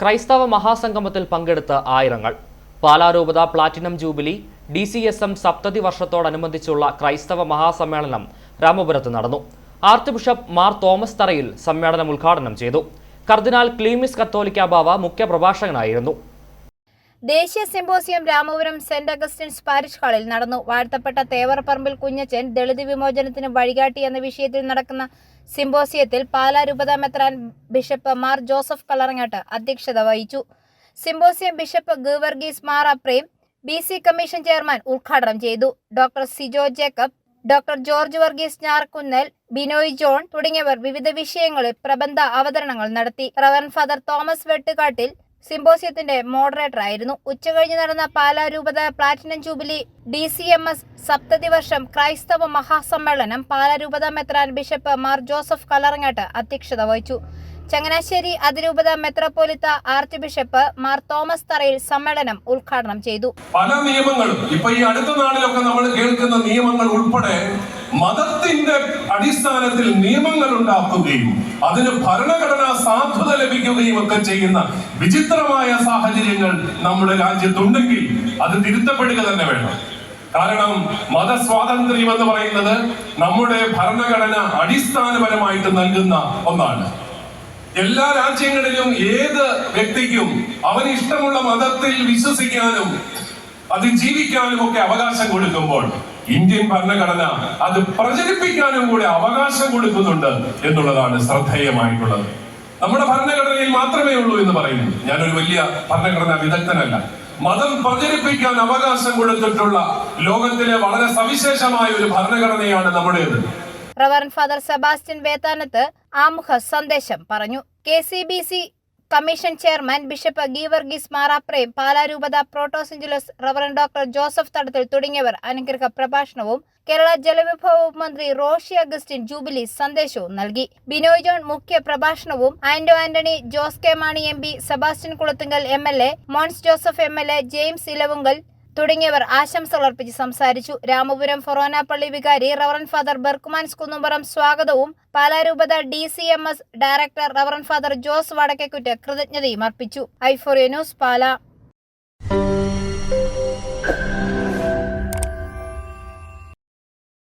ക്രൈസ്തവ മഹാസംഗമത്തിൽ പങ്കെടുത്ത ആയിരങ്ങൾ. പാലാരൂപത platinum jubilee D C S M സപ്തതി വർഷത്തോടനുബന്ധിച്ചുള്ള ക്രൈസ്തവ മഹാസമ്മേളനം രാമപുരത്ത് നടന്നു. Arch bishop Mar Thomas Tharayil സമ്മേളനം ഉദ്ഘാടനം ചെയ്തു. കർദിനാൾ ക്ലീമിസ് കത്തോലിക്ക ബാവ മുഖ്യപ്രഭാഷകനായിരുന്നു. ദേശീയ symposium Ramapuram saint Augustine's parish ഹാളിൽ നടന്നു. വാഴ്ത്തപ്പെട്ട തേവറപ്പറമ്പിൽ കുഞ്ഞച്ചൻ ദളിത് വിമോചനത്തിന് വഴികാട്ടി എന്ന വിഷയത്തിൽ നടക്കുന്ന സിമ്പോസിയത്തിൽ പാലാ രൂപത മെത്രാൻ ബിഷപ്പ് മാർ ജോസഫ് കളറങ്ങാട്ട് അധ്യക്ഷത വഹിച്ചു. Symposium bishop Geevarghese Mar Aprem B C commission chairman ഉദ്ഘാടനം ചെയ്തു. Doctor Sijo Jacob doctor George Varghese Njarakkunnel Binoy John തുടങ്ങിയവർ വിവിധ വിഷയങ്ങളിൽ പ്രബന്ധ അവതരണങ്ങൾ നടത്തി. റവൻ ഫാദർ തോമസ് വെട്ടുകാട്ടിൽ സിമ്പോസിയത്തിന്റെ മോഡറേറ്റർ ആയിരുന്നു ഉച്ചകഴിഞ്ഞ് നടന്ന പാലാ രൂപത platinum jubilee D C M S സപ്തതി വർഷം ക്രൈസ്തവ മഹാസമ്മേളനം പാലാ രൂപത മെത്രാൻ ബിഷപ്പ് മാർ ജോസഫ് കലറങ്ങാട്ട് അധ്യക്ഷത വഹിച്ചു. ചങ്ങനാശ്ശേരി അതിരൂപത മെത്രോപൊലിത്ത archbishop Mar Thomas Tharayil സമ്മേളനം ഉദ്ഘാടനം ചെയ്തു. പല നിയമങ്ങളും ഇപ്പൊ ഈ അടുത്ത നാളിലൊക്കെ നമ്മൾ കേൾക്കുന്ന നിയമങ്ങൾ ഉൾപ്പെടെ മതത്തിന്റെ അടിസ്ഥാനത്തിൽ നിയമങ്ങൾ ഉണ്ടാക്കുകയും അതിന് ഭരണഘടനാ സാധുത ലഭിക്കുകയും ഒക്കെ ചെയ്യുന്ന വിചിത്രമായ സാഹചര്യങ്ങൾ നമ്മുടെ രാജ്യത്തുണ്ടെങ്കിൽ അത് തിരുത്തപ്പെടുക തന്നെ വേണം. കാരണം മതസ്വാതന്ത്ര്യം എന്ന് പറയുന്നത് നമ്മുടെ ഭരണഘടന അടിസ്ഥാനപരമായിട്ട് നൽകുന്ന ഒന്നാണ്. എല്ലാ രാജ്യങ്ങളിലും ഏത് വ്യക്തിക്കും അവന് ഇഷ്ടമുള്ള മതത്തിൽ വിശ്വസിക്കാനും അത് ജീവിക്കാനും ഒക്കെ അവകാശം കൊടുക്കുമ്പോൾ ഇന്ത്യൻ ഭരണഘടന അത് പ്രചരിപ്പിക്കാനും കൂടി അവകാശം കൊടുക്കുന്നുണ്ട് എന്നുള്ളതാണ് ശ്രദ്ധേയമായിട്ടുള്ളത്. നമ്മുടെ ഭരണഘടനയിൽ മാത്രമേ ഉള്ളൂ എന്ന് പറയുന്നു ഞാനൊരു വലിയ ഭരണഘടനാ വിദഗ്ധനല്ല. മതം പ്രചരിപ്പിക്കാൻ അവകാശം കൊടുത്തിട്ടുള്ള ലോകത്തിലെ വളരെ സവിശേഷമായ ഒരു ഭരണഘടനയാണ് നമ്മുടേത്. റവറൻ ഫാദർ സെബാസ്റ്റ്യൻ വേത്താനത്ത് ആമുഖ സന്ദേശം പറഞ്ഞു. K C B C commission chairman bishop Geevarghese മാറാപ്രയും പാലാരൂപത protosyncellus Reverend doctor Joseph Thadathil തുടങ്ങിയവർ അനുഗ്രഹ പ്രഭാഷണവും കേരള ജലവിഭവ മന്ത്രി റോഷി അഗസ്റ്റിൻ ജൂബിലി സന്ദേശവും നൽകി. ബിനോയ് ജോൺ മുഖ്യ പ്രഭാഷണവും Anto Antony Jose K Mani M P Sebastian Kulathunkal M L A Mons Joseph M L A James Elavunkal തുടങ്ങിയവർ ആശംസകൾ അർപ്പിച്ച് സംസാരിച്ചു. രാമപുരം ഫൊറോന പള്ളി വികാരി റവറൻ ഫാദർ ബെർക്കുമാൻസ് കുന്നുംപുറം സ്വാഗതവും. പാലാരൂപത D C M S director reverend father Jose Vadakkekuttu കൃതജ്ഞതയും അർപ്പിച്ചു. ഐഫോറിയ news പാല.